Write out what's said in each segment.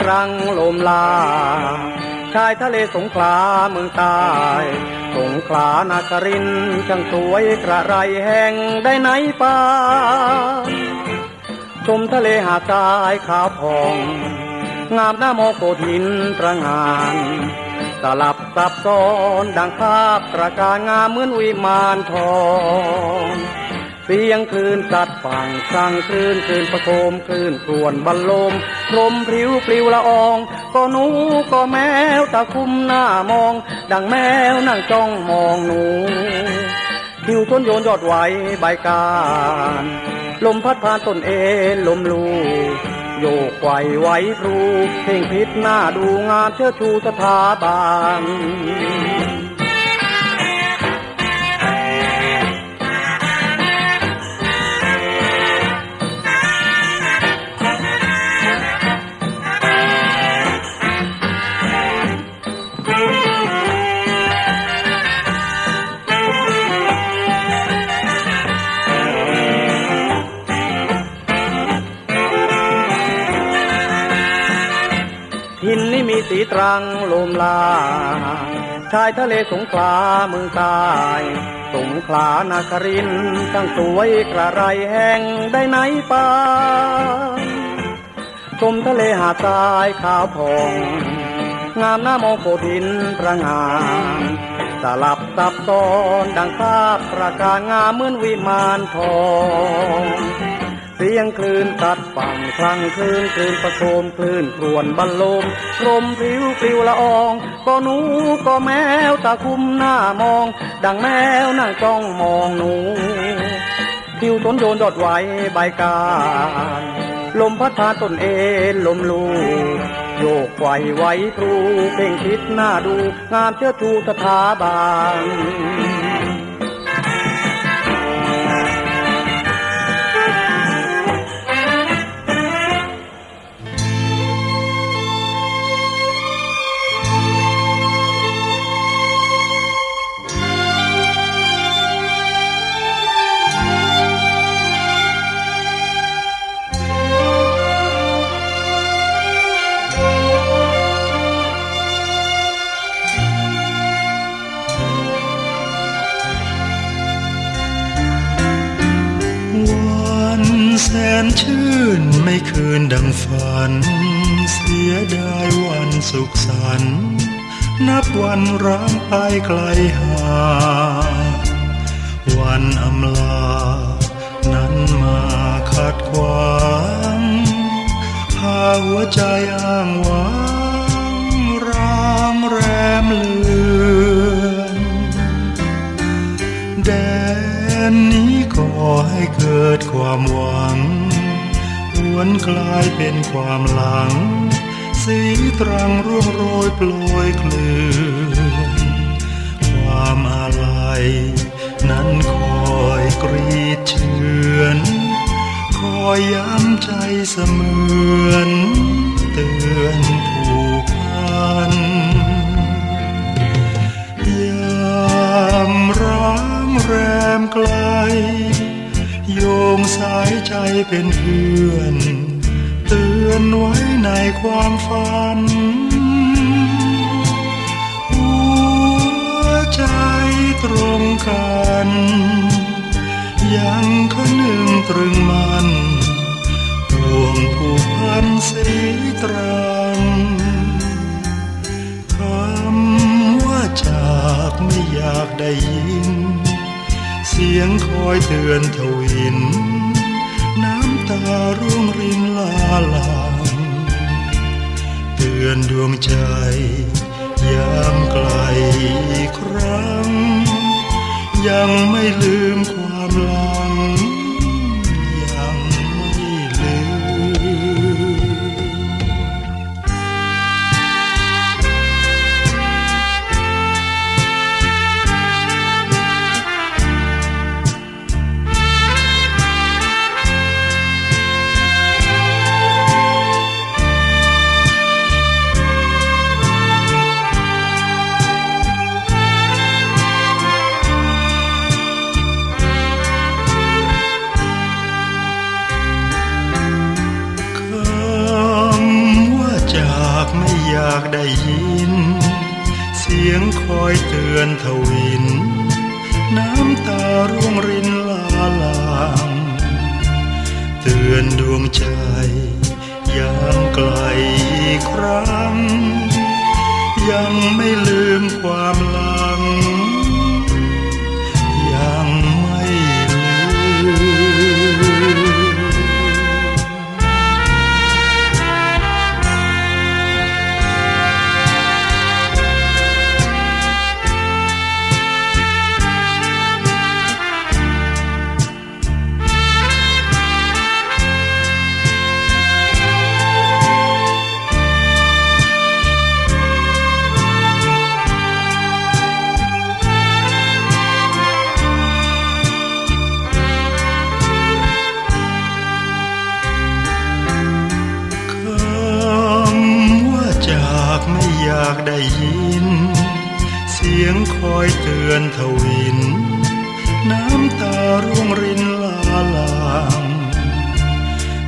ตรังลมลา ชายทะเลสงขลาเมืองใตายสงขลานาครินช่างสวยกระไรแห่งได้ไหนป่าชมทะเลหาดทรายขาวผ่อง งามหน้ามองโกถินตระงานสลับซับซ้อนดังภาพตระการงามเหมือนวิมานทอง เสียงคลื่นสัดฝั่งสร้างคลื่นคลื่นประโคมคลื่นครวนบรรลมลมพริ้วปลิวละออง ก็หนูก็แมวตาคุมหน้ามอง ดังแมวนั่งจ้องมองหนูหิวต้นโยนยอดไหวใบการ ลมพัดผ่านต้นเอลมลูโยกไหวไหวพรูเพ่งพิษหน้าดูงามเชิดชูสถาบัน สีตรังลมลา ชายทะเลสงขลาเมืองใตาย สงขลานาครินทร์ช่างสวยกระไรแห่งได้ไหนปาชมทะเลหาดทรายขาวผ่อง งามหน้ามองโขดินประงามสลับซับซ้อนดังภาพประการงามเหมือนวิมานทอง เสียงคลื่นตัดฝั่งคลังคลื่นคลื่นประโคมคลื่นครวนบรรลมลมพริ้วปลิวละออง ก็หนูก็แมวตาคุมหน้ามอง ดังแมวนั่งจ้องมองหนูทิวต้นโยนดอดไหวใบการลมพัดพาต้นเอลมลูโยกไหวไหวพรูเพ่งพิษหน้าดู งามเชื่อชูสถาบัน นชื่นไม่คืนดังฝัน เสียดายวันสุขสันต์นับวันร้างไปไกลห่างวันอำลา นั้นมาขัดขวางพาหัวใจอ้างว นนี้ก่อให้เกิดความหวังหวนกลายเป็นความหลัง สีตรังร่วงโรยโปรยเคลื่อนความอาลัยนั้นคอยกรีดเชือน คอยย้ำใจเสมือน เตือนผูกพันยามร้างแรมกลา โยงสายใจเป็นเพื่อน เตือนไว้ในความฝัน หัวใจตรงกัน ยังคนึงตรึงมันห่วงผูกพันสีตรังคำว่าจากไม่อยากได้ยิน สียงคอยเตือนทวิน น้ำตาร่วงรินลาลางเตือนดวงใจยามไกลอีกครั้ง ยังไม่ลืมความลัง อยเตือนทวิน น้ำตาร่วงรินลาลางเตือนดวงใจยามไกลครั้ง ยังไม่ลืม อยากได้ยิน เสียงคอยเตือนทวิน น้ำตาร่วงรินลาลาง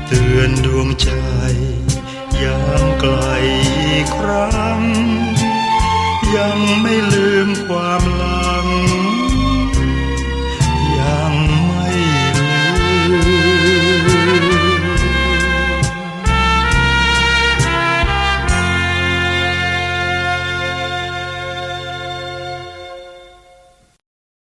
เตือนดวงใจ ยามไกลครั้ง ยังไม่ลืมความ